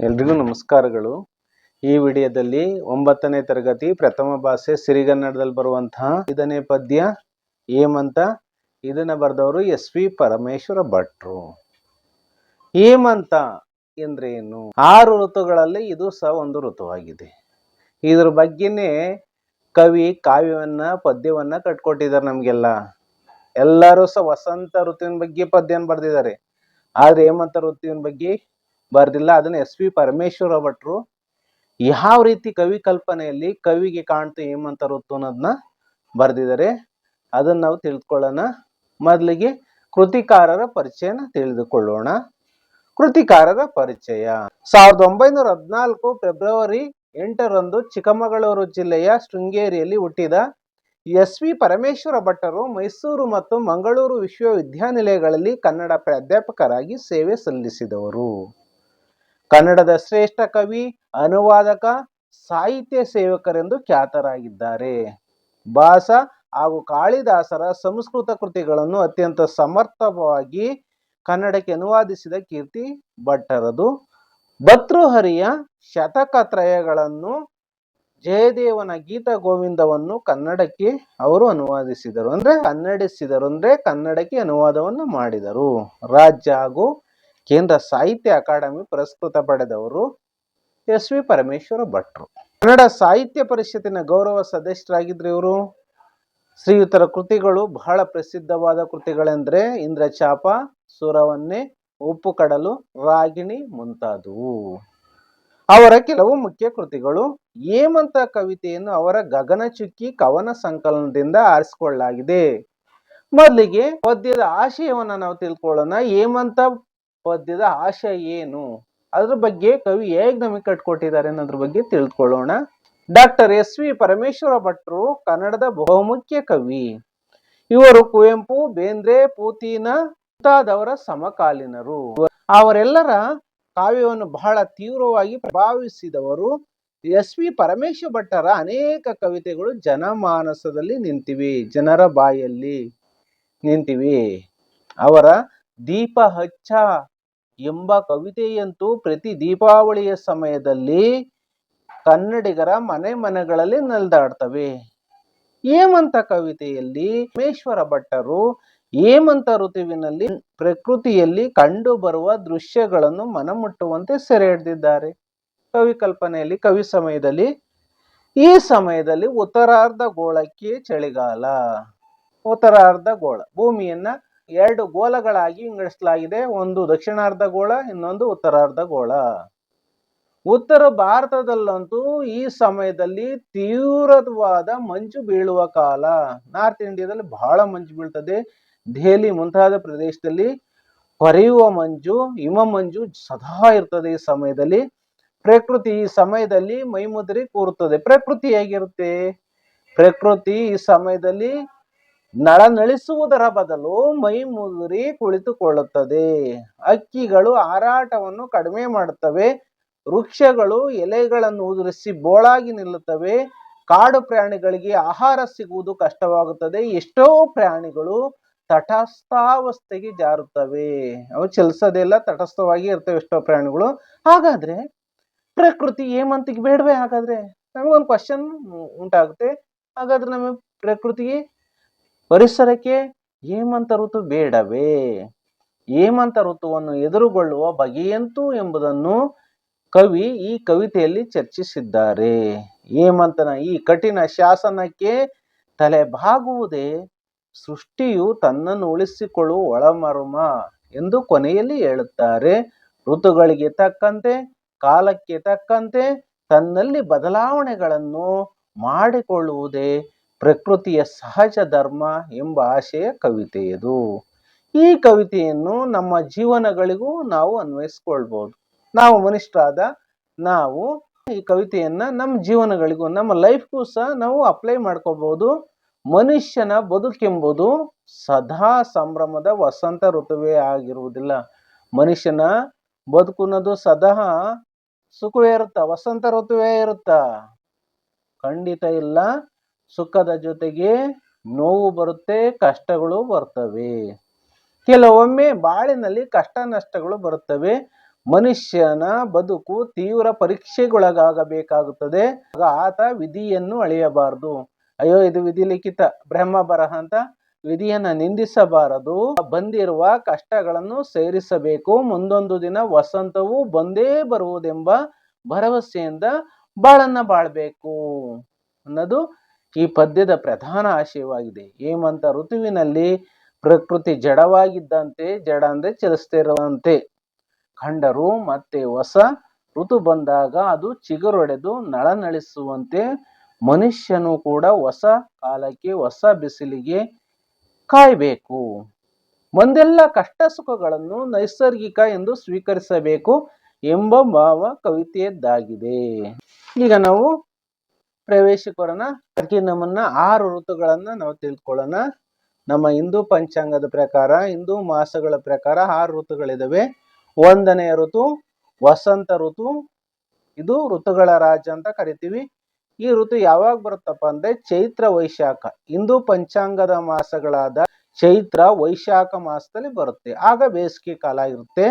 ಎಲ್ರಿಗೂ ನಮಸ್ಕಾರಗಳು. ಈ ವಿಡಿಯೋದಲ್ಲಿ ಒಂಬತ್ತನೇ ತರಗತಿ ಪ್ರಥಮ ಭಾಷೆ ಸಿರಿಗನ್ನಡದಲ್ಲಿ ಬರುವಂತಹ ಐದನೇ ಪದ್ಯ ಹೇಮಂತ, ಇದನ್ನ ಬರೆದವರು ಎಸ್ ವಿ ಪರಮೇಶ್ವರ ಭಟ್ರು. ಹೇಮಂತ ಎಂದ್ರೇನು? ಆರು ಋತುಗಳಲ್ಲಿ ಇದು ಸಹ ಒಂದು ಋತುವಾಗಿದೆ. ಇದ್ರ ಬಗ್ಗೆನೇ ಕವಿ ಕಾವ್ಯವನ್ನ, ಪದ್ಯವನ್ನ ಕಟ್ಕೊಟ್ಟಿದ್ದಾರೆ ನಮ್ಗೆಲ್ಲ. ಎಲ್ಲರೂ ಸಹ ವಸಂತ ಋತುವಿನ ಬಗ್ಗೆ ಪದ್ಯನ ಬರೆದಿದ್ದಾರೆ. ಆದ್ರೆ ಹೇಮಂತ ಋತುವಿನ ಬಗ್ಗೆ ಬರ್ದಿಲ್ಲ. ಅದನ್ನ ಎಸ್ ವಿ ಪರಮೇಶ್ವರ ಭಟ್ರು ಯಾವ ರೀತಿ ಕವಿ ಕಲ್ಪನೆಯಲ್ಲಿ ಕವಿಗೆ ಕಾಣ್ತು ಹೇಮಂತ ಋತು ಅನ್ನೋದನ್ನ ಬರ್ದಿದ್ದಾರೆ. ಅದನ್ನ ನಾವು ತಿಳಿದುಕೊಳ್ಳೋಣ ಮೊದಲಿಗೆ ಕೃತಿಕಾರರ ಪರಿಚಯನ ತಿಳಿದುಕೊಳ್ಳೋಣ. ಕೃತಿಕಾರರ ಪರಿಚಯ. ಸಾವಿರದ ಒಂಬೈನೂರ ಹದಿನಾಲ್ಕು ಫೆಬ್ರವರಿ ಎಂಟರಂದು ಚಿಕ್ಕಮಗಳೂರು ಜಿಲ್ಲೆಯ ಶೃಂಗೇರಿಯಲ್ಲಿ ಹುಟ್ಟಿದ ಎಸ್ ವಿ ಪರಮೇಶ್ವರ ಭಟ್ಟರು ಮೈಸೂರು ಮತ್ತು ಮಂಗಳೂರು ವಿಶ್ವವಿದ್ಯಾನಿಲಯಗಳಲ್ಲಿ ಕನ್ನಡ ಪ್ರಾಧ್ಯಾಪಕರಾಗಿ ಸೇವೆ ಸಲ್ಲಿಸಿದವರು. ಕನ್ನಡದ ಶ್ರೇಷ್ಠ ಕವಿ, ಅನುವಾದಕ, ಸಾಹಿತ್ಯ ಸೇವಕರೆಂದು ಖ್ಯಾತರಾಗಿದ್ದಾರೆ. ಭಾಸ ಹಾಗೂ ಕಾಳಿದಾಸರ ಸಂಸ್ಕೃತ ಕೃತಿಗಳನ್ನು ಅತ್ಯಂತ ಸಮರ್ಥವಾಗಿ ಕನ್ನಡಕ್ಕೆ ಅನುವಾದಿಸಿದ ಕೀರ್ತಿ ಭಟ್ಟರದು. ಭರ್ತೃಹರಿಯ ಶತಕತ್ರಯಗಳನ್ನು ಜಯದೇವನ ಗೀತ ಗೋವಿಂದವನ್ನು ಕನ್ನಡಕ್ಕೆ ಅವರು ಅನುವಾದಿಸಿದರು. ಅಂದ್ರೆ ಕನ್ನಡಿಸಿದರು ಅಂದ್ರೆ, ಕನ್ನಡಕ್ಕೆ ಅನುವಾದವನ್ನು ಮಾಡಿದರು. ರಾಜ್ಯ ಹಾಗೂ ಕೇಂದ್ರ ಸಾಹಿತ್ಯ ಅಕಾಡೆಮಿ ಪುರಸ್ಕೃತ ಪಡೆದವರು ಎಸ್ ವಿ ಪರಮೇಶ್ವರ ಭಟ್ರು. ಕನ್ನಡ ಸಾಹಿತ್ಯ ಪರಿಷತ್ತಿನ ಗೌರವ ಸದಸ್ಯರಾಗಿದ್ರು ಇವರು. ಶ್ರೀಯುತರ ಕೃತಿಗಳು ಬಹಳ ಪ್ರಸಿದ್ಧವಾದ ಕೃತಿಗಳೆಂದ್ರೆ ಇಂದ್ರಚಾಪ ಸುರವನ್ನೆ, ಉಪ್ಪು ಕಡಲು, ರಾಗಿಣಿ ಮುಂತಾದವು. ಅವರ ಕೆಲವು ಮುಖ್ಯ ಕೃತಿಗಳು ಹೇಮಂತ ಕವಿತೆಯನ್ನು ಅವರ ಗಗನಚುಕ್ಕಿ ಕವನ ಸಂಕಲನದಿಂದ ಆರಿಸಿಕೊಳ್ಳಲಾಗಿದೆ. ಮೊದಲಿಗೆ ಪದ್ಯದ ಆಶಯವನ್ನು ನಾವು ತಿಳ್ಕೊಳ್ಳೋಣ. ಹೇಮಂತ ಪದ್ಯದ ಆಶಯ ಏನು? ಅದ್ರ ಬಗ್ಗೆ ಕವಿ ಹೇಗ್ ನಮಗೆ ಕಟ್ಕೊಟ್ಟಿದ್ದಾರೆ ಅನ್ನೋದ್ರ ಬಗ್ಗೆ ತಿಳ್ಕೊಳ್ಳೋಣ. ಡಾಕ್ಟರ್ ಎಸ್ ವಿ ಪರಮೇಶ್ವರ ಭಟ್ರು, ಕನ್ನಡದ ಬಹುಮುಖ್ಯ ಕವಿ. ಇವರು ಕುವೆಂಪು, ಬೇಂದ್ರೆ, ಪೂತಿನ, ಮುಂತಾದವರ ಸಮಕಾಲೀನರು. ಅವರೆಲ್ಲರ ಕಾವ್ಯವನ್ನು ಬಹಳ ತೀವ್ರವಾಗಿ ಪ್ರಭಾವಿಸಿದವರು ಎಸ್ ವಿ ಪರಮೇಶ್ವರ ಭಟ್ಟರ ಅನೇಕ ಕವಿತೆಗಳು ಜನಮಾನಸದಲ್ಲಿ ನಿಂತಿವೆ, ಜನರ ಬಾಯಲ್ಲಿ ನಿಂತಿವೆ. ಅವರ ದೀಪ ಹಚ್ಚ ಎಂಬ ಕವಿತೆಯಂತೂ ಪ್ರತಿ ದೀಪಾವಳಿಯ ಸಮಯದಲ್ಲಿ ಕನ್ನಡಿಗರ ಮನೆ ಮನೆಗಳಲ್ಲಿ ನಲ್ದಾಡ್ತವೆ. ಹೇಮಂತ ಕವಿತೆಯಲ್ಲಿ ಮೇಶ್ವರ ಭಟ್ಟರು ಹೇಮಂತ ಋತುವಿನಲ್ಲಿ ಪ್ರಕೃತಿಯಲ್ಲಿ ಕಂಡು ಬರುವ ದೃಶ್ಯಗಳನ್ನು ಮನಮುಟ್ಟುವಂತೆ ಸೆರೆ ಹಿಡಿದಿದ್ದಾರೆ. ಕವಿ ಕಲ್ಪನೆಯಲ್ಲಿ, ಕವಿ ಸಮಯದಲ್ಲಿ, ಈ ಸಮಯದಲ್ಲಿ ಉತ್ತರಾರ್ಧ ಗೋಳಕ್ಕೆ ಚಳಿಗಾಲ ಉತ್ತರಾರ್ಧ ಗೋಳ ಭೂಮಿಯನ್ನ ಎರಡು ಗೋಲಗಳಾಗಿ ವಿಂಗಡಿಸಲಾಗಿದೆ. ಒಂದು ದಕ್ಷಿಣಾರ್ಧ ಗೋಳ, ಇನ್ನೊಂದು ಉತ್ತರಾರ್ಧ ಗೋಳ. ಉತ್ತರ ಭಾರತದಲ್ಲಂತೂ ಈ ಸಮಯದಲ್ಲಿ ತೀವ್ರವಾದ ಮಂಜು ಬೀಳುವ ಕಾಲ. ನಾರ್ತ್ ಇಂಡಿಯಾದಲ್ಲಿ ಬಹಳ ಮಂಜು ಬೀಳ್ತದೆ. ದೆಹಲಿ ಮುಂತಾದ ಪ್ರದೇಶದಲ್ಲಿ ಹೊರೆಯುವ ಮಂಜು, ಹಿಮ ಮಂಜು ಸದಾ ಇರ್ತದೆ ಈ ಸಮಯದಲ್ಲಿ. ಪ್ರಕೃತಿ ಈ ಸಮಯದಲ್ಲಿ ಮೈಮುದ್ರಿ ಕೂರುತ್ತದೆ. ಪ್ರಕೃತಿ ಹೇಗಿರುತ್ತೆ? ಪ್ರಕೃತಿ ಈ ಸಮಯದಲ್ಲಿ ನಳನಳಿಸುವುದರ ಬದಲು ಮೈ ಮುದುರಿ ಕುಳಿತುಕೊಳ್ಳುತ್ತದೆ. ಅಕ್ಕಿಗಳು ಹಾರಾಟವನ್ನು ಕಡಿಮೆ ಮಾಡುತ್ತವೆ. ವೃಕ್ಷಗಳು ಎಲೆಗಳನ್ನು ಉದುರಿಸಿ ಬೋಳಾಗಿ ನಿಲ್ಲುತ್ತವೆ. ಕಾಡು ಪ್ರಾಣಿಗಳಿಗೆ ಆಹಾರ ಸಿಗುವುದು ಕಷ್ಟವಾಗುತ್ತದೆ. ಎಷ್ಟೋ ಪ್ರಾಣಿಗಳು ತಟಸ್ಥಾವಸ್ಥೆಗೆ ಜಾರುತ್ತವೆ. ಅವು ಚಲಿಸೋದೆಲ್ಲ ತಟಸ್ಥವಾಗಿ ಇರ್ತವೆ ಎಷ್ಟೋ ಪ್ರಾಣಿಗಳು. ಹಾಗಾದ್ರೆ ಪ್ರಕೃತಿ ಏಮಂತಿಗೆ ಬೇಡವೇ ಹಾಗಾದ್ರೆ? ನಮಗೊಂದು ಕ್ವಶನ್ ಉಂಟಾಗುತ್ತೆ. ಹಾಗಾದ್ರೆ ನಮಗೆ ಪ್ರಕೃತಿಗೆ ಪರಿಸರಕ್ಕೆ ಹೇಮಂತ ಋತು ಬೇಡವೇ? ಹೇಮಂತ ಋತುವನ್ನು ಎದುರುಗೊಳ್ಳುವ ಬಗೆಯಂತೂ ಎಂಬುದನ್ನು ಕವಿ ಈ ಕವಿತೆಯಲ್ಲಿ ಚರ್ಚಿಸಿದ್ದಾರೆ. ಹೇಮಂತನ ಈ ಕಠಿಣ ಶಾಸನಕ್ಕೆ ತಲೆ ಬಾಗುವುದೇ ಸೃಷ್ಟಿಯು ತನ್ನನ್ನು ಉಳಿಸಿಕೊಳ್ಳುವ ಒಳಮರುಮ ಎಂದು ಕೊನೆಯಲ್ಲಿ ಹೇಳುತ್ತಾರೆ. ಋತುಗಳಿಗೆ ತಕ್ಕಂತೆ, ಕಾಲಕ್ಕೆ ತಕ್ಕಂತೆ ತನ್ನಲ್ಲಿ ಬದಲಾವಣೆಗಳನ್ನು ಮಾಡಿಕೊಳ್ಳುವುದೇ ಪ್ರಕೃತಿಯ ಸಹಜ ಧರ್ಮ ಎಂಬ ಆಶಯ ಕವಿತೆಯದು ಈ ಕವಿತೆಯನ್ನು ನಮ್ಮ ಜೀವನಗಳಿಗೂ ನಾವು ಅನ್ವಯಿಸ್ಕೊಳ್ಬೋದು. ನಾವು ಮನುಷ್ಯರಾದ ನಾವು ಈ ಕವಿತೆಯನ್ನ ನಮ್ಮ ಜೀವನಗಳಿಗೂ, ನಮ್ಮ ಲೈಫ್ಗೂ ಸಹ ನಾವು ಅಪ್ಲೈ ಮಾಡ್ಕೋಬಹುದು ಮನುಷ್ಯನ ಬದುಕೆಂಬುದು ಸದಾ ಸಂಭ್ರಮದ ವಸಂತ ಋತುವೇ ಆಗಿರುವುದಿಲ್ಲ. ಮನುಷ್ಯನ ಬದುಕುನದು ಸದಾ ಸುಖವೇ ಇರುತ್ತ, ವಸಂತ ಋತುವೇ ಇರುತ್ತ. ಖಂಡಿತ ಇಲ್ಲ. ಸುಖದ ಜೊತೆಗೆ ನೋವು ಬರುತ್ತೆ, ಕಷ್ಟಗಳು ಬರ್ತವೆ. ಕೆಲವೊಮ್ಮೆ ಬಾಳಿನಲ್ಲಿ ಕಷ್ಟ ನಷ್ಟಗಳು ಬರುತ್ತವೆ. ಮನುಷ್ಯನ ಬದುಕು ತೀವ್ರ ಪರೀಕ್ಷೆಗೊಳಗಾಗಬೇಕಾಗುತ್ತದೆ. ಆತ ವಿಧಿಯನ್ನು ಅಳೆಯಬಾರದು. ಅಯ್ಯೋ, ಇದು ವಿಧಿ ಲಿಖಿತ. ಬ್ರಹ್ಮ ಬರಹ ಅಂತ ವಿಧಿಯನ್ನ ನಿಂದಿಸಬಾರದು. ಬಂದಿರುವ ಕಷ್ಟಗಳನ್ನು ಸೇರಿಸಬೇಕು. ಮುಂದೊಂದು ದಿನ ವಸಂತವು ಬಂದೇ ಬರುವುದೆಂಬ ಭರವಸೆಯಿಂದ ಬಾಳನ್ನ ಬಾಳ್ಬೇಕು ಅನ್ನೋದು ಈ ಪದ್ಯದ ಪ್ರಧಾನ ಆಶಯವಾಗಿದೆ. ಹೇಮಂತ ಋತುವಿನಲ್ಲಿ ಪ್ರಕೃತಿ ಜಡವಾಗಿದ್ದಂತೆ, ಜಡ ಅಂದ್ರೆ ಚಲಿಸ್ತಿರುವಂತೆ. ಕಂಡರು ಮತ್ತೆ ಹೊಸ ಋತು ಬಂದಾಗ ಅದು ಚಿಗುರೊಡೆದು ನಳನಳಿಸುವಂತೆ. ಮನುಷ್ಯನು ಕೂಡ ಹೊಸ ಕಾಲಕ್ಕೆ, ಹೊಸ ಬಿಸಿಲಿಗೆ ಕಾಯಬೇಕು. ಒಂದೆಲ್ಲ ಕಷ್ಟ ಸುಖಗಳನ್ನು ನೈಸರ್ಗಿಕ ಎಂದು ಸ್ವೀಕರಿಸಬೇಕು ಎಂಬ ಭಾವ ಕವಿತೆಯದ್ದಾಗಿದೆ. ಈಗ ನಾವು ಪ್ರವೇಶಕರನ್ನ ಅದಕ್ಕೆ ನಮ್ಮನ್ನ ಆರು ಋತುಗಳನ್ನ ನಾವು ತಿಳ್ಕೊಳ್ಳೋಣ. ನಮ್ಮ ಹಿಂದೂ ಪಂಚಾಂಗದ ಪ್ರಕಾರ, ಹಿಂದೂ ಮಾಸಗಳ ಪ್ರಕಾರ ಆರು ಋತುಗಳಿದಾವೆ. ಒಂದನೆಯ ಋತು, ವಸಂತ ಋತು, ಇದು ಋತುಗಳ ರಾಜ ಅಂತ ಕರಿತೀವಿ. ಈ ಋತು ಯಾವಾಗ ಬರುತ್ತಪ್ಪ ಅಂದ್ರೆ ಚೈತ್ರ ವೈಶಾಖ. ಹಿಂದೂ ಪಂಚಾಂಗದ ಮಾಸಗಳಾದ ಚೈತ್ರ ವೈಶಾಖ ಮಾಸದಲ್ಲಿ ಬರುತ್ತೆ. ಆಗ ಬೇಸಿಗೆ ಕಾಲ ಇರುತ್ತೆ.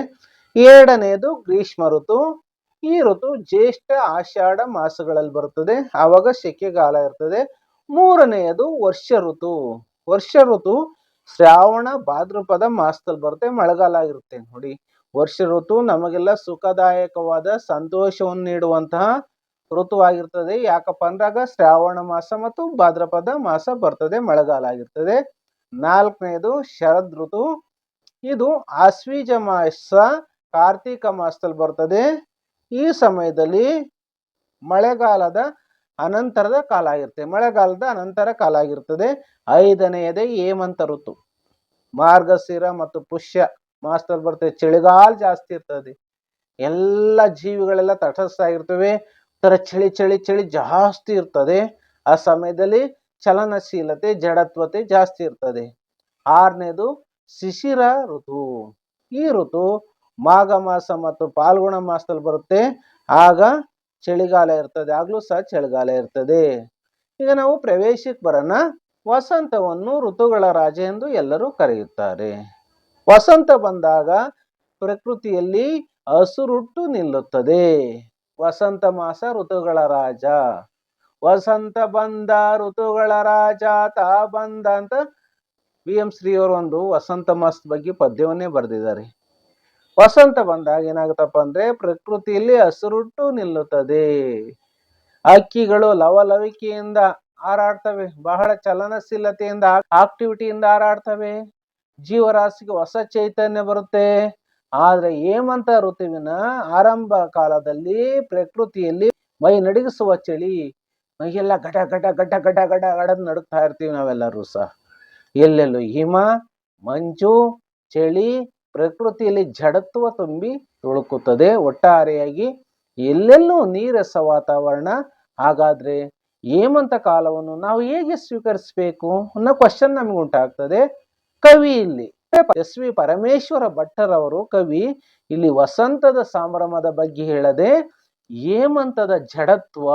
ಎರಡನೆಯದು ಗ್ರೀಷ್ಮ ಋತು. ಈ ಋತು ಜ್ಯೇಷ್ಠ ಆಷಾಢ ಮಾಸಗಳಲ್ಲಿ ಬರುತ್ತದೆ. ಆವಾಗ ಸೆಕೆಗಾಲ ಇರ್ತದೆ. ಮೂರನೆಯದು ವರ್ಷ ಋತು. ವರ್ಷ ಋತು ಶ್ರಾವಣ ಭಾದ್ರಪದ ಮಾಸದಲ್ಲಿ ಬರುತ್ತೆ. ಮಳೆಗಾಲ ಆಗಿರುತ್ತೆ ನೋಡಿ, ವರ್ಷ ಋತು ನಮಗೆಲ್ಲ ಸುಖದಾಯಕವಾದ ಸಂತೋಷವನ್ನು ನೀಡುವಂತಹ ಋತುವಾಗಿರ್ತದೆ ಯಾಕಪ್ಪ ಅಂದಾಗ ಶ್ರಾವಣ ಮಾಸ ಮತ್ತು ಭಾದ್ರಪದ ಮಾಸ ಬರ್ತದೆ. ಮಳೆಗಾಲ ಆಗಿರ್ತದೆ. ನಾಲ್ಕನೆಯದು ಶರದ್ ಋತು. ಇದು ಆಶ್ವೀಜ ಮಾಸ ಕಾರ್ತೀಕ ಮಾಸದಲ್ಲಿ ಬರ್ತದೆ. ಈ ಸಮಯದಲ್ಲಿ ಮಳೆಗಾಲದ ಅನಂತರದ ಕಾಲ ಆಗಿರುತ್ತೆ. ಮಳೆಗಾಲದ ಅನಂತರ ಕಾಲ ಆಗಿರ್ತದೆ. ಐದನೆಯದೇ ಹೇಮಂತ ಋತು. ಮಾರ್ಗಶಿರ ಮತ್ತು ಪುಷ್ಯ ಮಾಸ್ತರ್ ಬರ್ತದೆ. ಚಳಿಗಾಲ ಜಾಸ್ತಿ ಇರ್ತದೆ. ಎಲ್ಲ ಜೀವಿಗಳೆಲ್ಲ ತಟಸ್ಥಾಗಿರ್ತವೆ ಒಂಥರ ಚಳಿ ಚಳಿ ಚಳಿ ಜಾಸ್ತಿ ಇರ್ತದೆ. ಆ ಸಮಯದಲ್ಲಿ ಚಲನಶೀಲತೆ, ಜಡತ್ವತೆ ಜಾಸ್ತಿ ಇರ್ತದೆ. ಆರನೇದು ಶಿಶಿರ ಋತು. ಈ ಋತು ಮಾಘ ಮಾಸ ಮತ್ತು ಪಾಲ್ಗುಣ ಮಾಸದಲ್ಲಿ ಬರುತ್ತೆ. ಆಗ ಚಳಿಗಾಲ ಇರ್ತದೆ. ಆಗ್ಲೂ ಸಹ ಚಳಿಗಾಲ ಇರ್ತದೆ. ಈಗ ನಾವು ಪ್ರವೇಶಕ್ಕೆ ಬರೋಣ ವಸಂತವನ್ನು ಋತುಗಳ ರಾಜ ಎಂದು ಎಲ್ಲರೂ ಕರೆಯುತ್ತಾರೆ. ವಸಂತ ಬಂದಾಗ ಪ್ರಕೃತಿಯಲ್ಲಿ ಹಸುರುಟ್ಟು ನಿಲ್ಲುತ್ತದೆ. ವಸಂತ ಮಾಸ ಋತುಗಳ ರಾಜ. ವಸಂತ ಬಂದ ಋತುಗಳ ರಾಜ, ತಾ ಬಂದ ಅಂತ ಬಿ ಎಂ ಶ್ರೀ ಅವರು ಒಂದು ವಸಂತ ಮಾಸದ ಬಗ್ಗೆ ಪದ್ಯವನ್ನೇ ಬರೆದಿದ್ದಾರೆ. ವಸಂತ ಬಂದಾಗ ಏನಾಗುತ್ತಪ್ಪ ಅಂದ್ರೆ ಪ್ರಕೃತಿಯಲ್ಲಿ ಹಸಿರುಟ್ಟು ನಿಲ್ಲುತ್ತದೆ. ಹಕ್ಕಿಗಳು ಲವಲವಿಕೆಯಿಂದ ಹಾರಾಡ್ತವೆ, ಬಹಳ ಚಲನಶೀಲತೆಯಿಂದ ಆಕ್ಟಿವಿಟಿಯಿಂದ ಹಾರಾಡ್ತವೆ. ಜೀವರಾಶಿಗೆ ಹೊಸ ಚೈತನ್ಯ ಬರುತ್ತೆ. ಆದ್ರೆ ಹೇಮಂತ ಋತುವಿನ ಆರಂಭ ಕಾಲದಲ್ಲಿ ಪ್ರಕೃತಿಯಲ್ಲಿ ಮೈ ನಡಗಿಸುವ ಚಳಿ, ಮೈಯೆಲ್ಲ ಘಟ ಘಟ ಘಟ ಘಟ ಘಟ ಗಡದ್ ನಡುಗ್ತಾ ಇರ್ತೀವಿ ನಾವೆಲ್ಲರೂ ಸಹ. ಎಲ್ಲೆಲ್ಲೂ ಹಿಮ, ಮಂಜು, ಚಳಿ ಪ್ರಕೃತಿಯಲ್ಲಿ ಜಡತ್ವ ತುಂಬಿ ತುಳುಕುತ್ತದೆ. ಒಟ್ಟಾರೆಯಾಗಿ ಎಲ್ಲೆಲ್ಲೂ ನೀರಸ ವಾತಾವರಣ. ಹಾಗಾದ್ರೆ ಹೇಮಂತ ಕಾಲವನ್ನು ನಾವು ಹೇಗೆ ಸ್ವೀಕರಿಸಬೇಕು ಅನ್ನೋ ಕ್ವಶನ್ ನಮಗೆ ಉಂಟಾಗ್ತದೆ. ಕವಿ ಇಲ್ಲಿ ಎಸ್ ವಿ ಪರಮೇಶ್ವರ ಭಟ್ಟರವರು ಕವಿ ಇಲ್ಲಿ ವಸಂತದ ಸಂಭ್ರಮದ ಬಗ್ಗೆ ಹೇಳದೆ, ಹೇಮಂತದ ಜಡತ್ವ.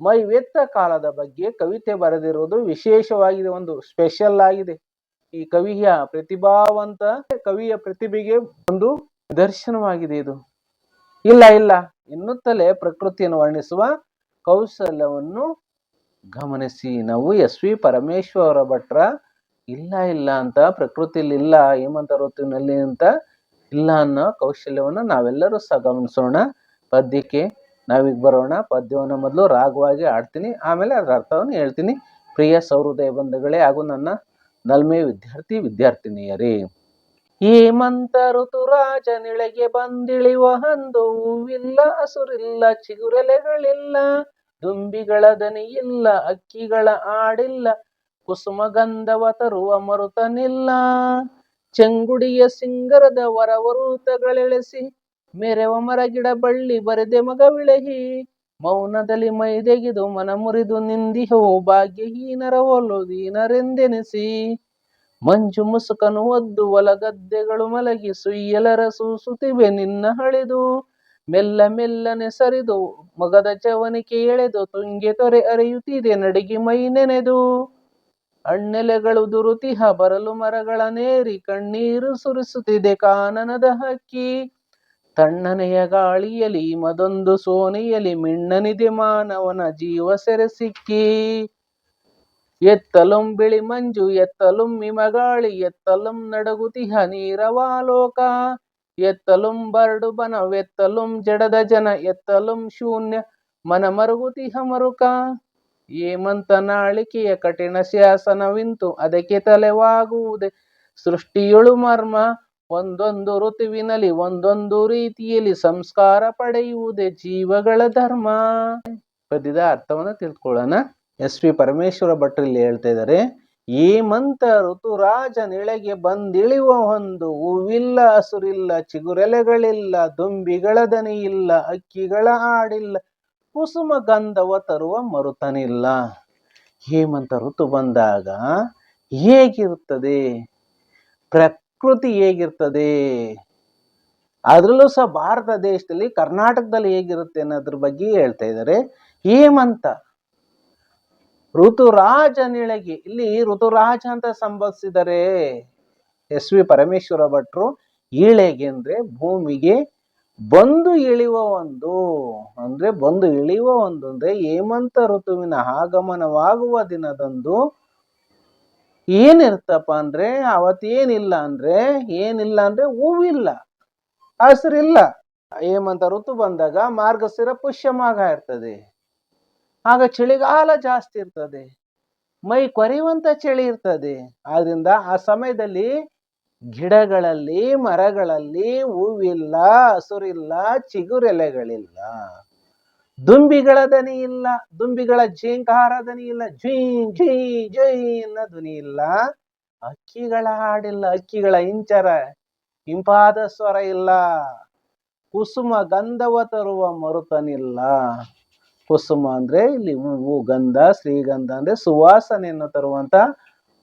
ಮೈವೆತ್ತ ಕಾಲದ ಬಗ್ಗೆ ಕವಿತೆ ಬರೆದಿರುವುದು ವಿಶೇಷವಾಗಿದೆ, ಒಂದು ಸ್ಪೆಷಲ್ ಆಗಿದೆ. ಈ ಕವಿಯ ಪ್ರತಿಭಾವಂತ ಕವಿಯ ಪ್ರತಿಭೆಗೆ ಒಂದು ನಿದರ್ಶನವಾಗಿದೆ ಇದು. ಇಲ್ಲ ಇಲ್ಲ. ಎನ್ನುತ್ತಲೇ ಪ್ರಕೃತಿಯನ್ನು ವರ್ಣಿಸುವ ಕೌಶಲ್ಯವನ್ನು ಗಮನಿಸಿ. ನಾವು ಎಸ್ ವಿ ಪರಮೇಶ್ವರ ಭಟ್ರ, ಇಲ್ಲ ಇಲ್ಲ ಅಂತ ಪ್ರಕೃತಿಯಲ್ಲಿ ಇಲ್ಲ, ಹೇಮಂತ ಋತುವಿನಲ್ಲಿ ಅಂತ ಇಲ್ಲ ಅನ್ನೋ ಕೌಶಲ್ಯವನ್ನು ನಾವೆಲ್ಲರೂ ಸಹ ಗಮನಿಸೋಣ. ಪದ್ಯಕ್ಕೆ ನಾವೀಗ ಬರೋಣ. ಪದ್ಯವನ್ನು ಮೊದಲು ರಾಗವಾಗಿ ಆಡ್ತೀನಿ ಆಮೇಲೆ ಅದರ ಅರ್ಥವನ್ನು ಹೇಳ್ತೀನಿ. ಪ್ರಿಯ ಸೌಹೃದಯ ಬಂಧುಗಳೇ ಹಾಗೂ ನನ್ನ ನಲ್ಮೆ ವಿದ್ಯಾರ್ಥಿ ವಿದ್ಯಾರ್ಥಿನಿಯರೇ, ಹೇಮಂತ ಋತುರಾಜ ನಿಳೆಗೆ ಬಂದಿಳಿಯುವ ಹಂದು ಹೂವಿಲ್ಲ, ಹಸುರಿಲ್ಲ, ಚಿಗುರೆಲೆಗಳಿಲ್ಲ, ದುಂಬಿಗಳ ದನಿಯಿಲ್ಲ, ಅಕ್ಕಿಗಳ ಆಡಿಲ್ಲ, ಕುಸುಮಗಂಧವ ತರುವ ಮರುತನಿಲ್ಲ. ಚೆಂಗುಡಿಯ ಸಿಂಗರದ ವರವರೂತಗಳೆಳೆಸಿ, ಮೆರೆವ ಮರಗಿಡ ಬಳ್ಳಿ ಬರೆದೆ ಮಗವಿಳಹಿ ಮೌನದಲ್ಲಿ ಮೈದೆಗೆದು ಮನ ಮುರಿದು ನಿಂದಿಹೋ ಭಾಗ್ಯಹೀನರ ಒಲುದೀನರೆಂದೆನಿಸಿ ಮಂಜು ಮುಸುಕನು ಒದ್ದು ಹೊಲಗದ್ದೆಗಳು ಮಲಗಿ ಸುಯ್ಯಲರ ಸೂಸುತ್ತಿವೆ ನಿನ್ನ ಹಳಿದು. ಮೆಲ್ಲ ಮೆಲ್ಲನೆ ಸರಿದು ಮಗದ ಚವನಿಕೆ ಎಳೆದು ತುಂಗೆ ತೊರೆ ಅರಿಯುತ್ತಿದೆ ನಡಿಗೆ ಮೈ ನೆನೆದು. ಅಣ್ಣೆಲೆಗಳು ದುರುತಿಹ ಬರಲು ಮರಗಳ ನೇರಿ ಕಣ್ಣೀರು ಸುರಿಸುತ್ತಿದೆ ಕಾನನದ ಹಕ್ಕಿ. ತಣ್ಣನೆಯ ಗಾಳಿಯಲಿ ಮದೊಂದು ಸೋನೆಯಲಿ ಮಿಣ್ಣನಿದೆ ಮಾನವನ ಜೀವ ಸೆರೆಸಿಕ್ಕಿ. ಎತ್ತಲುಂ ಬಿಳಿ ಮಂಜು, ಎತ್ತಲುಂ ಮಿಮಗಾಳಿ ಎತ್ತಲುಂ ನಡಗುತಿಹ ನೀರವಾಲೋಕ. ಎತ್ತಲುಂ ಬರಡು ಬನವೆತ್ತಲುಂ ಜಡದ ಜನ, ಎತ್ತಲುಂ ಶೂನ್ಯ ಮನ ಮರುಗುತಿಹ ಮರುಕ. ಏಮಂತ ನಾಳಿಕೆಯ ಕಠಿಣ ಶಾಸನವಿಂತು ಅದಕ್ಕೆ ತಲೆವಾಗುವುದೇ ಸೃಷ್ಟಿಯೊಳು ಮರ್ಮ. ಒಂದೊಂದು ಋತುವಿನಲ್ಲಿ, ಒಂದೊಂದು ರೀತಿಯಲ್ಲಿ ಸಂಸ್ಕಾರ ಪಡೆಯುವುದೇ ಜೀವಗಳ ಧರ್ಮ. ಪದ್ಯದ ಅರ್ಥವನ್ನು ತಿಳ್ಕೊಳ್ಳೋಣ. ಎಸ್ ಪಿ ಪರಮೇಶ್ವರ ಭಟ್ರು ಇಲ್ಲಿ ಹೇಳ್ತಾ ಇದ್ದಾರೆ ಏಮಂತ ಋತುರಾಜ ನಿಳೆಗೆ ಬಂದಿಳಿಯುವ ಒಂದು ಹೂವಿಲ್ಲ, ಹಸುರಿಲ್ಲ, ಚಿಗುರೆಲೆಗಳಿಲ್ಲ, ದುಂಬಿಗಳ ಇಲ್ಲ ಅಕ್ಕಿಗಳ ಹಾಡಿಲ್ಲ, ಕುಸುಮ ಗಂಧವ ತರುವ ಮರುತನಿಲ್ಲ. ಹೇಮಂತ ಋತು ಬಂದಾಗ ಹೇಗಿರುತ್ತದೆ? ಪ್ರಕೃತಿ ಹೇಗಿರ್ತದೆ? ಅದರಲ್ಲೂ ಸಹ ಭಾರತ ದೇಶದಲ್ಲಿ ಕರ್ನಾಟಕದಲ್ಲಿ ಹೇಗಿರುತ್ತೆ ಅನ್ನೋದ್ರ ಬಗ್ಗೆ ಹೇಳ್ತಾ ಇದ್ದಾರೆ. ಹೇಮಂತ ಋತುರಾಜ ಇಲ್ಲಿ ಋತುರಾಜ ಅಂತ ಸಂಭವಿಸಿದರೆ ಎಸ್ ವಿ ಪರಮೇಶ್ವರ ಭಟ್ರು ಈಳೆಗೆ ಅಂದ್ರೆ ಭೂಮಿಗೆ ಬಂದು ಇಳಿಯುವ ಒಂದು, ಅಂದ್ರೆ ಬಂದು ಇಳಿಯುವ ಒಂದು, ಅಂದ್ರೆ ಹೇಮಂತ ಋತುವಿನ ಆಗಮನವಾಗುವ ದಿನದಂದು ಏನಿರ್ತಪ್ಪ ಅಂದ್ರೆ ಅವತ್ತೇನಿಲ್ಲ ಅಂದ್ರೆ ಏನಿಲ್ಲ ಅಂದ್ರೆ ಹೂವಿಲ್ಲ. ಹಸಿರಿಲ್ಲ. ಹೇಮಂತ ಋತು ಬಂದಾಗ ಮಾರ್ಗಶಿರ ಪುಷ್ಯಮಾಗ ಇರ್ತದೆ. ಆಗ ಚಳಿಗಾಲ ಜಾಸ್ತಿ ಇರ್ತದೆ. ಮೈ ಕೊರೆಯುವಂತ ಚಳಿ ಇರ್ತದೆ. ಆದ್ರಿಂದ ಆ ಸಮಯದಲ್ಲಿ ಗಿಡಗಳಲ್ಲಿ ಮರಗಳಲ್ಲಿ ಹೂವಿಲ್ಲ, ಹಸುರಿಲ್ಲ, ಚಿಗುರೆಲೆಗಳಿಲ್ಲ. ದುಂಬಿಗಳ ದನಿ ಇಲ್ಲ, ದುಂಬಿಗಳ ಜಿಂಕಾರ ದನಿ ಇಲ್ಲ ಝೀ ಝೀ ಅನ್ನೋ ಧ್ವನಿ ಇಲ್ಲ. ಅಕ್ಕಿಗಳ ಹಾಡಿಲ್ಲ, ಅಕ್ಕಿಗಳ ಇಂಚರ ಇಂಪಾದ ಸ್ವರ ಇಲ್ಲ. ಕುಸುಮ ಗಂಧವ ತರುವ ಮರುತನಿಲ್ಲ. ಕುಸುಮ ಅಂದ್ರೆ ಇಲ್ಲಿ ಹೂವು ಗಂಧ ಶ್ರೀಗಂಧ ಅಂದ್ರೆ ಸುವಾಸನೆಯನ್ನು ತರುವಂತ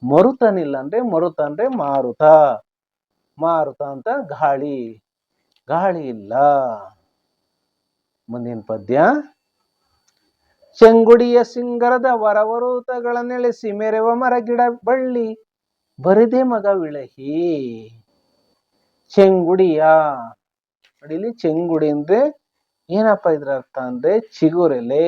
ಮರುತನಿಲ್ಲ ಅಂದ್ರೆ ಮರುತ ಅಂದ್ರೆ ಮಾರುತ. ಮಾರುತ ಅಂತ ಗಾಳಿ. ಗಾಳಿ ಇಲ್ಲ. ಮುಂದಿನ ಪದ್ಯ. ಚೆಂಗುಡಿಯ ಸಿಂಗರದ ವರವರೂತಗಳನ್ನೆಳೆಸಿ ಮೆರೆವ ಮರ ಗಿಡ ಬಳ್ಳಿ ಬರಿದೆ ಮಗ ವಿಳಹಿ. ಚೆಂಗುಡಿಯ, ನೋಡಿಲಿ ಚೆಂಗುಡಿ ಅಂದ್ರೆ ಏನಪ್ಪ ಇದ್ರ ಅರ್ಥ ಅಂದ್ರೆ ಚಿಗುರೆಲೆ.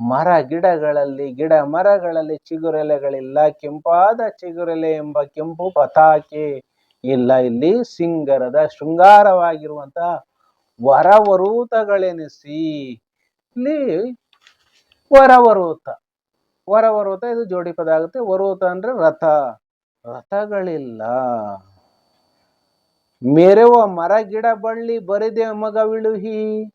ಮರ ಗಿಡಗಳಲ್ಲಿ, ಗಿಡ ಮರಗಳಲ್ಲಿ ಚಿಗುರೆಲೆಗಳಿಲ್ಲ, ಕೆಂಪಾದ ಚಿಗುರೆಲೆ ಎಂಬ ಕೆಂಪು ಪತಾಕೆ. ಇಲ್ಲ, ಇಲ್ಲಿ ಸಿಂಗರದ ಶೃಂಗಾರವಾಗಿರುವಂತ ವರವರೂತಗಳೆನಿಸಿ. ಇಲ್ಲಿ ವರವರೂತ. ವರವರೂತ ಇದು ಜೋಡಿ ಪದ ಆಗುತ್ತೆ. ವರೂತ ಅಂದ್ರೆ ರಥ. ರಥಗಳಿಲ್ಲ. ಮೆರೆವ ಮರ, ಗಿಡ, ಬಳ್ಳಿ, ಬರಿದೆ ಮಗ ವಿಳುಹಿ.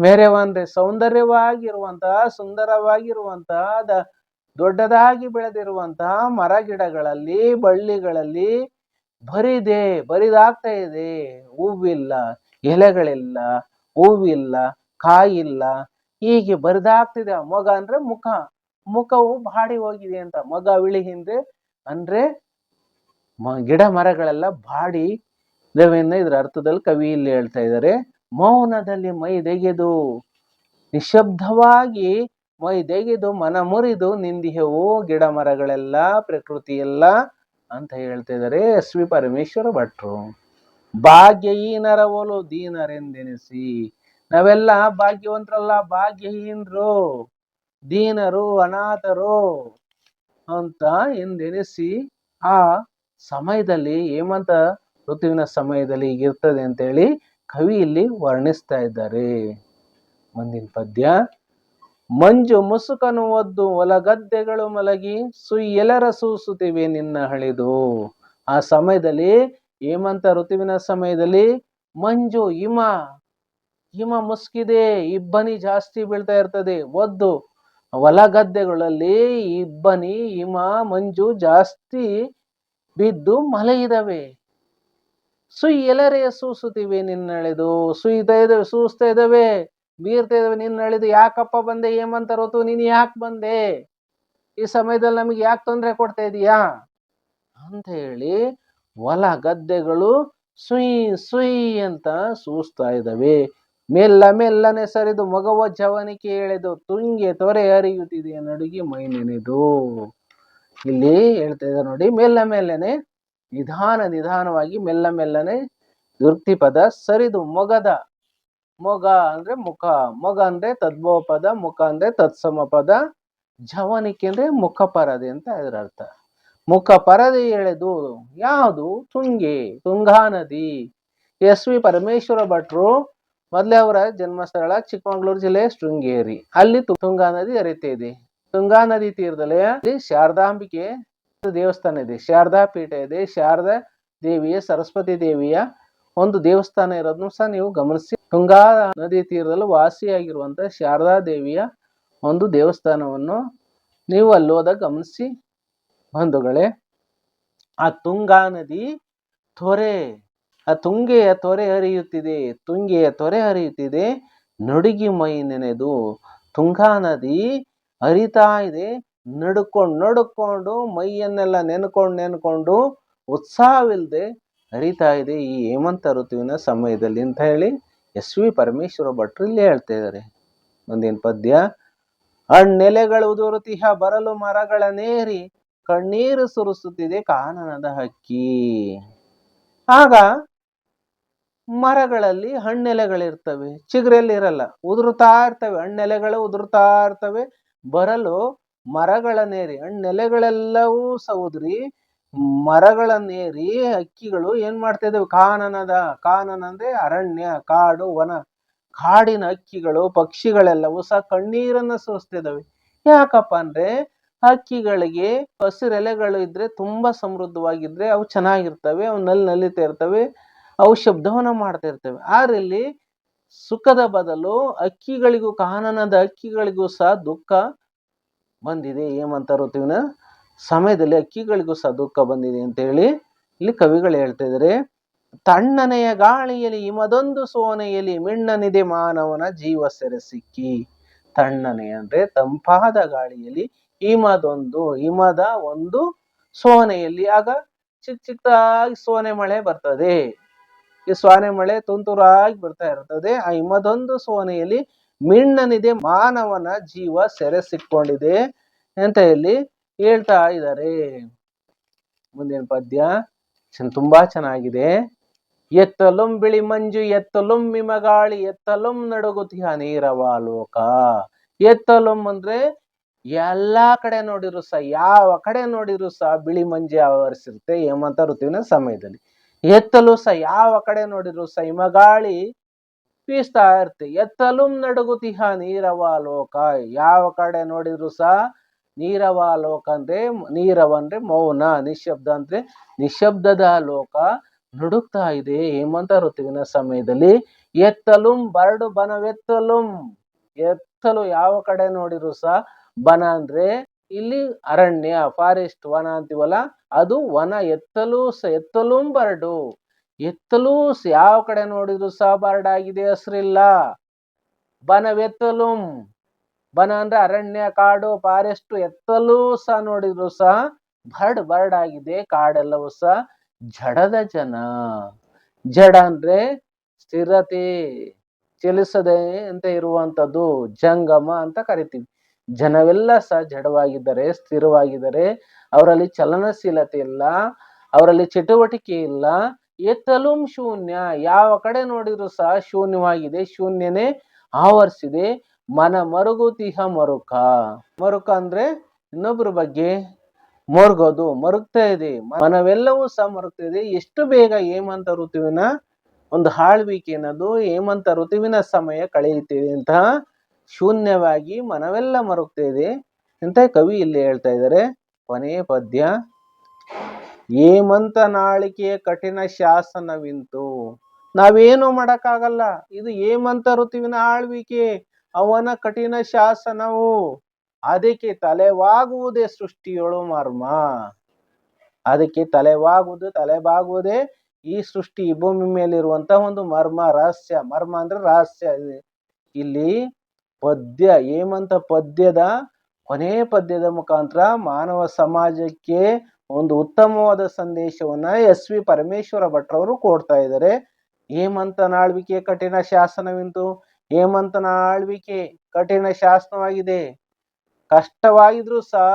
ಮೆರೆವ ಅಂದ್ರೆ ಸೌಂದರ್ಯವಾಗಿರುವಂತಹ ಸುಂದರವಾಗಿರುವಂತಹ ದೊಡ್ಡದಾಗಿ ಬೆಳೆದಿರುವಂತಹ ಮರ, ಗಿಡಗಳಲ್ಲಿ, ಬಳ್ಳಿಗಳಲ್ಲಿ ಬರಿದೆ, ಬರಿದಾಗ್ತಾ ಇದೆ. ಹೂವಿಲ್ಲ ಎಲೆಗಳಿಲ್ಲ, ಹೂವಿಲ್ಲ, ಕಾಯಿಲ್ಲ, ಹೀಗೆ ಬರಿದಾಗ್ತಿದೆ ಮೊಗ ಅಂದ್ರೆ ಮುಖ. ಮುಖವು ಬಾಡಿ ಹೋಗಿದೆ ಅಂತ. ಮೊಗ ಹಿಂದೆ ಅಂದ್ರೆ ಗಿಡ ಮರಗಳೆಲ್ಲ ಬಾಡಿ ಇದಾವೆಂದ ಇದ್ರ ಅರ್ಥದಲ್ಲಿ ಕವಿ ಇಲ್ಲಿ ಹೇಳ್ತಾ ಇದ್ದಾರೆ. ಮೌನದಲ್ಲಿ ಮೈ ತೆಗೆದು ನಿಶಬ್ದವಾಗಿ ಮೈ ತೆಗೆದು ಮನ ಮುರಿದು ನಿಂದಿಹೆವು ಗಿಡ ಮರಗಳೆಲ್ಲ ಪ್ರಕೃತಿ ಎಲ್ಲ ಅಂತ ಹೇಳ್ತಾ ಇದ್ದಾರೆ ಎಸ್ ವಿ ಪರಮೇಶ್ವರ ಭಟ್ರು. ಭಾಗ್ಯಹೀನರ ಒಲು ದೀನರೆಂದೆನಿಸಿ, ನಾವೆಲ್ಲ ಭಾಗ್ಯವಂತರಲ್ಲ, ಭಾಗ್ಯಹೀನರು, ದೀನರು, ಅನಾಥರು ಅಂತ ಎಂದೆನಿಸಿ, ಆ ಸಮಯದಲ್ಲಿ ಹೇಮಂತ ಋತುವಿನ ಸಮಯದಲ್ಲಿ ಹೀಗಿರ್ತದೆ ಅಂತೇಳಿ ಕವಿ ಇಲ್ಲಿ ವರ್ಣಿಸ್ತಾ ಇದ್ದಾರೆ. ಮುಂದಿನ ಪದ್ಯ, ಮಂಜು ಮುಸುಕನು ಒದ್ದು ಹೊಲಗದ್ದೆಗಳು ಮಲಗಿ, ಸುಯ್ಯಲರ ಸೂಸುತ್ತಿವೆ ನಿನ್ನ ಹಳಿದು. ಆ ಸಮಯದಲ್ಲಿ ಹೇಮಂತ ಋತುವಿನ ಸಮಯದಲ್ಲಿ ಮಂಜು, ಹಿಮ ಹಿಮ ಮುಸ್ಕಿದೆ ಇಬ್ಬನಿ ಜಾಸ್ತಿ ಬೀಳ್ತಾ ಇರ್ತದೆ. ಒದ್ದು ಹೊಲ ಗದ್ದೆಗಳಲ್ಲಿ ಇಬ್ಬನಿ ಹಿಮ, ಮಂಜು ಜಾಸ್ತಿ ಬಿದ್ದು ಮಲಗಿದವೆ ಎಲ್ಲರೇ ಸೂಸುತ್ತೀವಿ, ನಿನ್ನಳೆದು. ಸುಯ್ತಾ ಇದ್ದಾವೆ, ಸೂಸ್ತಾ ಇದ್ದಾವೆ. ಬೀರ್ತಾ ಇದ್ದಾವೆ, ನಿನ್ನಳೆದು. ಯಾಕಪ್ಪ ಬಂದೆ, ಹೇಮಂತ ಋತು? ನೀನು ಯಾಕೆ ಬಂದೆ? ಈ ಸಮಯದಲ್ಲಿ ನಮಗೆ ಯಾಕೆ ತೊಂದರೆ ಕೊಡ್ತಾ ಇದೀಯಾ? ಅಂತ ಹೇಳಿ ಹೊಲ ಗದ್ದೆಗಳು ಸುಯ್ ಸುಯ್ ಅಂತ ಸೂಸ್ತಾ ಇದ್ದಾವೆ. ಮೆಲ್ಲ ಮೆಲ್ಲನೆ ಸರಿದು ಮಗವ ಜವನಿಕೆ ಎಳೆದು ತುಂಗೆ ತೊರೆ ಅರಿಯುತ್ತಿದೆ ನಡುಗಿ ಮೈ ನೆನೆದು. ಇಲ್ಲಿ ಹೇಳ್ತಾ ಇದ್ದಾರೆ ನೋಡಿ, ಮೆಲ್ಲ ಮೆಲ್ಲನೆ ನಿಧಾನ ನಿಧಾನವಾಗಿ ಮೆಲ್ಲ ಮೆಲ್ಲನೆ ವೃತ್ತಿ ಪದ ಸರಿದು ಮೊಗದ, ಮೊಗ ಅಂದ್ರೆ ಮುಖ, ಮೊಗ ಅಂದ್ರೆ ತದ್ಭವ ಪದ ಮುಖ ಅಂದ್ರೆ ತತ್ಸಮ ಪದ ಜವನಿಕೆ ಅಂದ್ರೆ ಮುಖ ಪರದೆ ಅಂತ ಇದರ ಅರ್ಥ ಮುಖ ಪರದೆ ಎಳೆದು ಯಾವುದು? ತುಂಗೆ ತುಂಗಾ ನದಿ. ಎಸ್ ವಿ ಪರಮೇಶ್ವರ ಭಟ್ರು ಮೊದಲೇ ಅವರ ಜನ್ಮಸ್ಥಳ, ಚಿಕ್ಕಮಗಳೂರು ಜಿಲ್ಲೆ ಶೃಂಗೇರಿ. ಅಲ್ಲಿ ತುಂಗಾ ನದಿ ಹರಿತಾ ಇದೆ ತುಂಗಾ ನದಿ ತೀರದಲ್ಲಿ ಶಾರದಾಂಬಿಕೆ ದೇವಸ್ಥಾನ ಇದೆ. ಶಾರದಾ ಪೀಠ ಇದೆ. ಶಾರದಾ ದೇವಿಯ, ಸರಸ್ವತಿ ದೇವಿಯ ಒಂದು ದೇವಸ್ಥಾನ ಇರೋದನ್ನು ಸಹ ನೀವು ಗಮನಿಸಿ. ತುಂಗಾ ನದಿ ತೀರದಲ್ಲಿ ವಾಸಿಯಾಗಿರುವಂತಹ ಶಾರದಾ ದೇವಿಯ ಒಂದು ದೇವಸ್ಥಾನವನ್ನು ನೀವು ಅಲ್ಲಿ ಹೋದಾಗ ಗಮನಿಸಿ. ಬಂಧುಗಳೇ, ಆ ತುಂಗಾ ನದಿ ತೊರೆ, ಆ ತುಂಗೆಯ ತೊರೆ ಹರಿಯುತ್ತಿದೆ, ತುಂಗೆಯ ತೊರೆ ಹರಿಯುತ್ತಿದೆ, ನಡುಗಿ ಮೈ ನೆನೆದು ತುಂಗಾ ನದಿ ಹರಿತಾ ಇದೆ ನಡ್ಕೊಂಡು ನಡ್ಕೊಂಡು ಮೈಯನ್ನೆಲ್ಲ ನೆನ್ಕೊಂಡು ನೆನ್ಕೊಂಡು ಉತ್ಸಾಹವಿಲ್ಲದೆ ಹರಿತಾ ಇದೆ ಈ ಹೇಮಂತ ಋತುವಿನ ಸಮಯದಲ್ಲಿ ಅಂತ ಹೇಳಿ ಎಸ್ ವಿ ಪರಮೇಶ್ವರ ಭಟ್ರು ಇಲ್ಲಿ ಹೇಳ್ತಾ ಇದ್ದಾರೆ. ಮುಂದಿನ ಪದ್ಯ? ಹಣ್ಣೆಲೆಗಳು ಉದುರುತಿಹ, ಬರಲು ಮರಗಳ ನೇರಿ ಕಣ್ಣೀರು ಸುರಿಸುತ್ತಿದೆ ಕಾನನದ ಹಕ್ಕಿ. ಆಗ ಮರಗಳಲ್ಲಿ ಹಣ್ಣೆಲೆಗಳಿರ್ತವೆ ಚಿಗುರೆಲ್ಲಿ ಇರಲ್ಲ ಉದುರುತ್ತಾ ಇರ್ತವೆ, ಹಣ್ಣೆಲೆಗಳು ಉದುರುತ್ತಾ ಇರ್ತವೆ. ಬರಲು ಮರಗಳ ನೇರಿ, ಹಣ್ಣೆಲೆಗಳೆಲ್ಲವೂ ಸೌದ್ರಿ ಮರಗಳ ನೇರಿ ಹಕ್ಕಿಗಳು ಏನ್ ಮಾಡ್ತಾ ಇದಾವೆ ಕಾನನದ, ಕಾನನ ಅಂದ್ರೆ ಅರಣ್ಯ, ಕಾಡು, ವನ. ಕಾಡಿನ ಹಕ್ಕಿಗಳು, ಪಕ್ಷಿಗಳೆಲ್ಲವೂ ಸಹ ಕಣ್ಣೀರನ್ನ ಸುರಿಸ್ತಿದಾವೆ ಯಾಕಪ್ಪ ಅಂದ್ರೆ ಹಕ್ಕಿಗಳಿಗೆ ಹಸಿರೆಲೆಗಳು ಇದ್ರೆ ತುಂಬಾ ಸಮೃದ್ಧವಾಗಿದ್ರೆ ಅವು ಚೆನ್ನಾಗಿರ್ತವೆ, ಅವು ನಲ್ಲಿ ನಲಿತಾ ಇರ್ತವೆ, ಅವು ಶಬ್ದವನ್ನು ಮಾಡ್ತಾ ಇರ್ತವೆ. ಆದ್ರೆ ಇಲ್ಲಿ ಸುಖದ ಬದಲು ಅಕ್ಕಿಗಳಿಗೂ ಕಾನನದ ಅಕ್ಕಿಗಳಿಗೂ ಸಹ ದುಃಖ ಬಂದಿದೆ. ಹೇಮಂತ ಋತುವಿನ ಸಮಯದಲ್ಲಿ ಅಕ್ಕಿಗಳಿಗೂ ಸಹ ದುಃಖ ಬಂದಿದೆ ಅಂತ ಹೇಳಿ ಇಲ್ಲಿ ಕವಿಗಳು ಹೇಳ್ತಾ ಇದ್ದಾರೆ ತಣ್ಣನೆಯ ಗಾಳಿಯಲ್ಲಿ ಹಿಮದೊಂದು ಸೋನೆಯಲ್ಲಿ ಮಿಣ್ಣನಿದೆ ಮಾನವನ ಜೀವ ಸೆರೆ ಸಿಕ್ಕಿ ತಣ್ಣನೆ ಅಂದ್ರೆ ತಂಪಾದ ಗಾಳಿಯಲ್ಲಿ ಹಿಮದೊಂದು, ಹಿಮದ ಒಂದು ಸೋನೆಯಲ್ಲಿ, ಆಗ ಚಿಕ್ಕ ಚಿಕ್ಕದಾಗಿ ಸೋನೆ ಮಳೆ ಬರ್ತದೆ. ಈ ಸೋನೆ ಮಳೆ ತುಂತುರಾಗಿ ಬರ್ತಾ ಇರ್ತದೆ. ಆ ಹಿಮದೊಂದು ಸೋನೆಯಲ್ಲಿ ಮಿಣ್ಣನಿದೆ ಮಾನವನ ಜೀವ ಸೆರೆ ಸಿಕ್ಕೊಂಡಿದೆ ಅಂತ ಇಲ್ಲಿ ಹೇಳ್ತಾ ಇದ್ದಾರೆ. ಮುಂದಿನ ಪದ್ಯ ತುಂಬಾ ಚೆನ್ನಾಗಿದೆ. ಎತ್ತಲುಂ ಬಿಳಿ ಮಂಜು, ಎತ್ತಲುಂ ಮಿಮಗಾಳಿ ಎತ್ತಲುಂ ನಡುಗುತಿಹ ನೀರವಾಲೋಕ ಎತ್ತಲುಂ ಅಂದ್ರೆ ಎಲ್ಲಾ ಕಡೆ ನೋಡಿದ್ರು ಸಹ, ಯಾವ ಕಡೆ ನೋಡಿದ್ರು ಸಹ ಬಿಳಿ ಮಂಜೆ ಆವರಿಸಿರುತ್ತೆ ಹೇಮಂತ ಋತುವಿನ ಸಮಯದಲ್ಲಿ. ಎತ್ತಲು ಸಹ ಯಾವ ಕಡೆ ನೋಡಿದ್ರು ಸಹ ಹಿಮಗಾಳಿ ಬೀಸ್ತಾ ಇರುತ್ತೆ. ಎತ್ತಲು ನಡುಗುತಿಹ ನೀರವಾಲೋಕ, ಯಾವ ಕಡೆ ನೋಡಿದ್ರು ಸಹ ನೀರವ ಲೋಕ ಅಂದ್ರೆ, ನೀರವ ಅಂದ್ರೆ ಮೌನ, ನಿಶಬ್ದ ಅಂದ್ರೆ ನಿಶಬ್ದದ ಲೋಕ ನಡುಗ್ತಾ ಇದೆ ಹೇಮಂತ ಋತುವಿನ ಸಮಯದಲ್ಲಿ. ಎತ್ತಲುಂ, ಬರಡು ಬನವೆತ್ತಲುಂ, ಎತ್ತಲು ಯಾವ ಕಡೆ ನೋಡಿದ್ರು ಸಹ ಬನ ಅಂದ್ರೆ ಇಲ್ಲಿ ಅರಣ್ಯ ಫಾರೆಸ್ಟ್ ವನ ಅಂತೀವಲ್ಲ, ಅದು ವನ ಎತ್ತಲು ಎತ್ತಲುಂ ಬರಡು. ಎತ್ತಲು ಯಾವ ಕಡೆ ನೋಡಿದ್ರು ಸಹ ಬರಡಾಗಿದೆ ಹಸ್ರಿಲ್ಲ. ಬನವೆತ್ತಲುಂ. ಬನ ಅಂದ್ರೆ ಅರಣ್ಯ, ಕಾಡು ಫಾರೆಸ್ಟ್ ಎತ್ತಲೂ ಸಹ ನೋಡಿದ್ರು ಸಹ ಬರ್ಡ್ ಬರ್ಡ್ ಆಗಿದೆ, ಕಾಡೆಲ್ಲವೂ ಸಹ ಜಡದ ಜನ. ಜಡ ಅಂದ್ರೆ ಸ್ಥಿರತೆ, ಚಲಿಸದೆ ಅಂತ ಇರುವಂತದ್ದು ಜಂಗಮ ಅಂತ ಕರಿತೀವಿ. ಜನವೆಲ್ಲ ಸಹ ಜಡವಾಗಿದ್ದಾರೆ, ಸ್ಥಿರವಾಗಿದ್ದಾರೆ, ಅವರಲ್ಲಿ ಚಲನಶೀಲತೆ ಇಲ್ಲ ಅವರಲ್ಲಿ ಚಟುವಟಿಕೆ ಇಲ್ಲ ಎತ್ತಲುಂ ಶೂನ್ಯ, ಯಾವ ಕಡೆ ನೋಡಿದ್ರು ಸಹ ಶೂನ್ಯವಾಗಿದೆ, ಶೂನ್ಯನೇ ಆವರಿಸಿದೆ. ಮನ ಮರುಗುತಿಹ ಮರುಕ. ಮರುಕ ಅಂದ್ರೆ ಇನ್ನೊಬ್ಬರ ಬಗ್ಗೆ ಮರುಗೋದು, ಮರುಗ್ತಾ ಇದೆ. ಮನವೆಲ್ಲವೂ ಸಹ ಮರುಗ್ತಾ ಇದೆ. ಎಷ್ಟು ಬೇಗ ಹೇಮಂತ ಋತುವಿನ ಒಂದು ಹಾಳ್ವಿಕೆ ಅನ್ನೋದು ಹೇಮಂತ ಋತುವಿನ ಸಮಯ ಕಳೆಯುತ್ತಿದೆ ಅಂತ ಶೂನ್ಯವಾಗಿ ಮನವೆಲ್ಲ ಮರುಗ್ತಾ ಇದೆ. ಅಂತ ಕವಿ ಇಲ್ಲಿ ಹೇಳ್ತಾ ಇದ್ದಾರೆ? ಕೊನೆಯ ಪದ್ಯ. ಏಮಂತ ನಾಳಿಕೆಯ ಕಠಿಣ ಶಾಸನವಿಂತು. ನಾವೇನು ಮಾಡಕ್ಕಾಗಲ್ಲ. ಇದು ಏಮಂತ ಋತುವಿನ ಆಳ್ವಿಕೆ. ಅವನ ಕಠಿಣ ಶಾಸನವು. ಅದಕ್ಕೆ ತಲೆವಾಗುವುದೇ ಸೃಷ್ಟಿಯೊಳು ಮರ್ಮ. ಅದಕ್ಕೆ ತಲೆವಾಗುವುದು, ತಲೆಬಾಗುವುದೇ ಈ ಸೃಷ್ಟಿ. ಭೂಮಿ ಮೇಲಿರುವಂತಹ ಒಂದು ಮರ್ಮ, ರಹಸ್ಯ. ಮರ್ಮ ಅಂದ್ರೆ ರಹಸ್ಯ. ಇಲ್ಲಿ ಪದ್ಯ, ಹೇಮಂತ ಪದ್ಯದ ಕೊನೆಯ ಪದ್ಯದ ಮುಖಾಂತರ ಮಾನವ ಸಮಾಜಕ್ಕೆ ಒಂದು ಉತ್ತಮವಾದ ಸಂದೇಶವನ್ನ ಎಸ್ ವಿ ಪರಮೇಶ್ವರ ಭಟ್ರವರು ಕೊಡ್ತಾ ಇದ್ದಾರೆ. ಹೇಮಂತನ ಆಳ್ವಿಕೆ ಕಠಿಣ ಶಾಸನವಿಂತು? ಹೇಮಂತನ ಆಳ್ವಿಕೆ ಕಠಿಣ ಶಾಸನವಾಗಿದೆ. ಕಷ್ಟವಾಗಿದ್ರು ಸಹ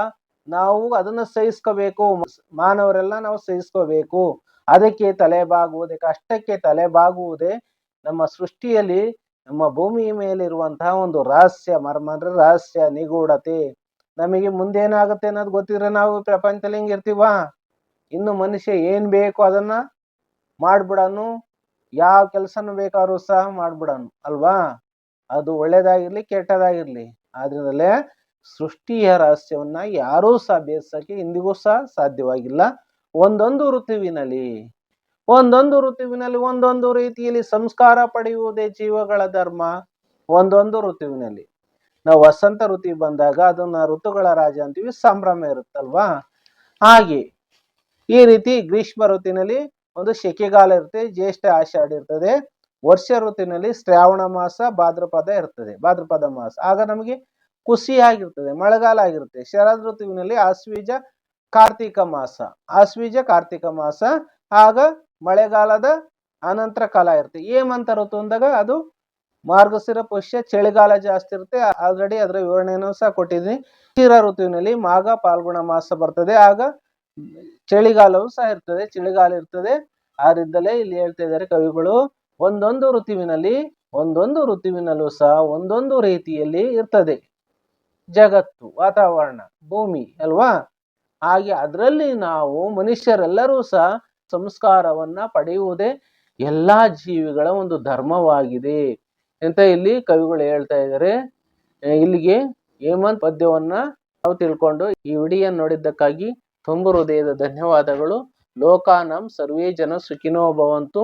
ನಾವು ಅದನ್ನ ಸಹಿಸ್ಕೋಬೇಕು. ಮಾನವರೆಲ್ಲ ನಾವು ಸಹಿಸ್ಕೋಬೇಕು. ಅದಕ್ಕೆ ತಲೆ ಬಾಗುವುದೇ, ಕಷ್ಟಕ್ಕೆ ತಲೆ ಬಾಗುವುದೇ ನಮ್ಮ ಸೃಷ್ಟಿಯಲ್ಲಿ ನಮ್ಮ ಭೂಮಿ ಮೇಲಿರುವಂತಹ ಒಂದು ರಹಸ್ಯ ಮರ್ಮ ಅಂದ್ರೆ ರಹಸ್ಯ ನಿಗೂಢತೆ. ನಮಗೆ ಮುಂದೇನಾಗುತ್ತೆ ಅನ್ನೋದು ಗೊತ್ತಿದ್ರೆ ನಾವು ಪ್ರಪಂಚದಲ್ಲಿ ಹಿಂಗೆ ಇರ್ತೀವ? ಇನ್ನು ಮನುಷ್ಯ ಏನ್ ಬೇಕು ಅದನ್ನ ಮಾಡ್ಬಿಡನು, ಯಾವ ಕೆಲಸನೂ ಬೇಕಾದ್ರೂ ಸಹ ಮಾಡ್ಬಿಡನು, ಅಲ್ವಾ? ಅದು ಒಳ್ಳೇದಾಗಿರ್ಲಿ ಕೆಟ್ಟದಾಗಿರ್ಲಿ. ಆದ್ರಿಂದಲೇ ಸೃಷ್ಟಿಯ ರಹಸ್ಯವನ್ನ ಯಾರೂ ಸಹ ಬೇಸಕ್ಕೆ ಇಂದಿಗೂ ಸಹ ಸಾಧ್ಯವಾಗಿಲ್ಲ. ಒಂದೊಂದು ಋತುವಿನಲ್ಲಿ. ಒಂದೊಂದು ಋತುವಿನಲ್ಲಿ ಒಂದೊಂದು ರೀತಿಯಲ್ಲಿ ಸಂಸ್ಕಾರ ಪಡೆಯುವುದೇ ಜೀವಗಳ ಧರ್ಮ. ಒಂದೊಂದು ಋತುವಿನಲ್ಲಿ. ನಾವು ವಸಂತ ಋತು ಬಂದಾಗ ಅದನ್ನ ಋತುಗಳ ರಾಜ ಅಂತೀವಿ, ಸಂಭ್ರಮ ಇರುತ್ತಲ್ವಾ? ಹಾಗೆ ಈ ರೀತಿ ಗ್ರೀಷ್ಮ ಋತುವಿನಲ್ಲಿ ಒಂದು ಶೆಕೆಗಾಲ ಇರುತ್ತೆ, ಜ್ಯೇಷ್ಠ ಆಷಾಢ ಇರ್ತದೆ. ವರ್ಷ ಋತುವಿನಲ್ಲಿ ಶ್ರಾವಣ ಮಾಸ, ಭಾದ್ರಪದ ಇರ್ತದೆ, ಭಾದ್ರಪದ ಮಾಸ. ಆಗ ನಮಗೆ ಖುಷಿಯಾಗಿರ್ತದೆ, ಮಳೆಗಾಲ ಆಗಿರುತ್ತೆ. ಶರದ್ ಋತುವಿನಲ್ಲಿ ಆಶ್ವೀಜ ಕಾರ್ತಿಕ ಮಾಸ ಆಶ್ವೀಜ ಕಾರ್ತಿಕ ಮಾಸ. ಆಗ ಮಳೆಗಾಲದ ಅನಂತರ ಕಾಲ ಇರುತ್ತೆ. ಏಮಂತ ಋತು ಅಂದಾಗ ಅದು ಮಾರ್ಗಶಿರ ಪುಷ್ಯ ಚಳಿಗಾಲ ಜಾಸ್ತಿ ಇರುತ್ತೆ. ಆಲ್ರೆಡಿ ಅದರ ವಿವರಣೆಯನ್ನು ಸಹ ಕೊಟ್ಟಿದ್ದೀನಿ. ಶಿರ ಋತುವಿನಲ್ಲಿ ಮಾಘ ಪಾಲ್ಗುಣ ಮಾಸ ಬರ್ತದೆ. ಆಗ ಚಳಿಗಾಲವೂ ಸಹ ಇರ್ತದೆ. ಚಳಿಗಾಲ ಇರ್ತದೆ. ಆದ್ರಿಂದಲೇ ಇಲ್ಲಿ ಹೇಳ್ತಾ ಇದ್ದಾರೆ ಕವಿಗಳು, ಒಂದೊಂದು ಋತುವಿನಲ್ಲಿ, ಒಂದೊಂದು ಋತುವಿನಲ್ಲೂ ಸಹ ಒಂದೊಂದು ರೀತಿಯಲ್ಲಿ ಇರ್ತದೆ. ಜಗತ್ತು, ವಾತಾವರಣ, ಭೂಮಿ, ಅಲ್ವಾ? ಹಾಗೆ ಅದರಲ್ಲಿ ನಾವು ಮನುಷ್ಯರೆಲ್ಲರೂ ಸಹ ಸಂಸ್ಕಾರವನ್ನ ಪಡೆಯುವುದೇ ಎಲ್ಲಾ ಜೀವಿಗಳ ಒಂದು ಧರ್ಮವಾಗಿದೆ. ಅಂತ ಇಲ್ಲಿ ಕವಿಗಳು ಹೇಳ್ತಾ ಇದ್ದಾರೆ ಇಲ್ಲಿಗೆ ಹೇಮಂತ್ ಪದ್ಯವನ್ನ ನಾವು ತಿಳ್ಕೊಂಡು ಈ ವಿಡಿಯನ್ನು ನೋಡಿದ್ದಕ್ಕಾಗಿ ತುಂಬ ಹೃದಯದ ಧನ್ಯವಾದಗಳು. ಲೋಕಾನಂ ಸರ್ವೇ ಜನ ಸುಖಿನೋ ಭವಂತು.